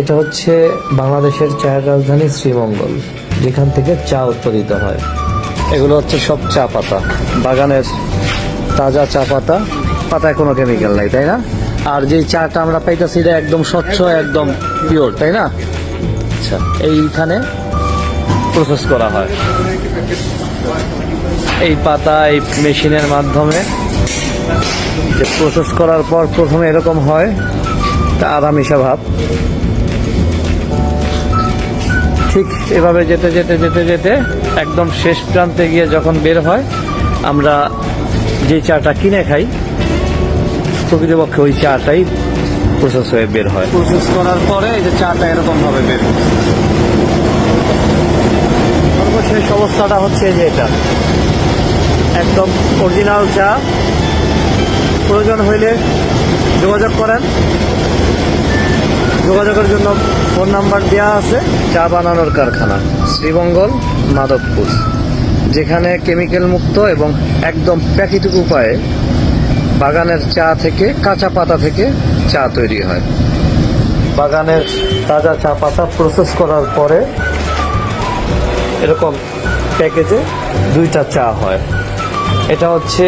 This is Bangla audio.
এটা হচ্ছে বাংলাদেশের চায়ের রাজধানী শ্রীমঙ্গল, যেখান থেকে চা উৎপাদিত হয়। এগুলো হচ্ছে সব চা পাতা। বাগানের তাজা চা পাতা। পাতায় কোনো কেমিক্যাল নাই, তাই না? আর যে চাটা আমরা পাইতেছি, এটা একদম স্বচ্ছ, একদম পিওর তাই না? আচ্ছা এইখানে প্রসেস করা হয়। এই পাতা এই মেশিনের মাধ্যমে প্রসেস করার পর প্রথমে এরকম হয়, তা আধা মিশা ভাব। ঠিক এভাবে যেতে যেতে যেতে যেতে একদম শেষ প্রান্তে গিয়ে যখন বের হয় আমরা যে চাটা কিনে খাই প্রকৃতপক্ষে ওই চাটাই প্রসেস হয়ে বের হয়। প্রসেস করার পরে এই যে চাটা এরকম ভাবে বের সর্বশেষ অবস্থাটা হচ্ছে যে এটা। একদম অরিজিনাল চা। প্রয়োজন হইলে যোগাযোগ করেন। যোগাযোগের জন্য ফোন নাম্বার দেওয়া আছে। চা বানানোর কারখানা, শ্রীমঙ্গল, মাধবপুর, যেখানে কেমিক্যাল মুক্ত এবং একদম প্রাকৃতিক উপায়ে বাগানের চা থেকে, কাঁচা পাতা থেকে চা তৈরি হয়। বাগানের তাজা চা পাতা প্রসেস করার পরে এরকম প্যাকেজে দুইটা চা হয়। এটা হচ্ছে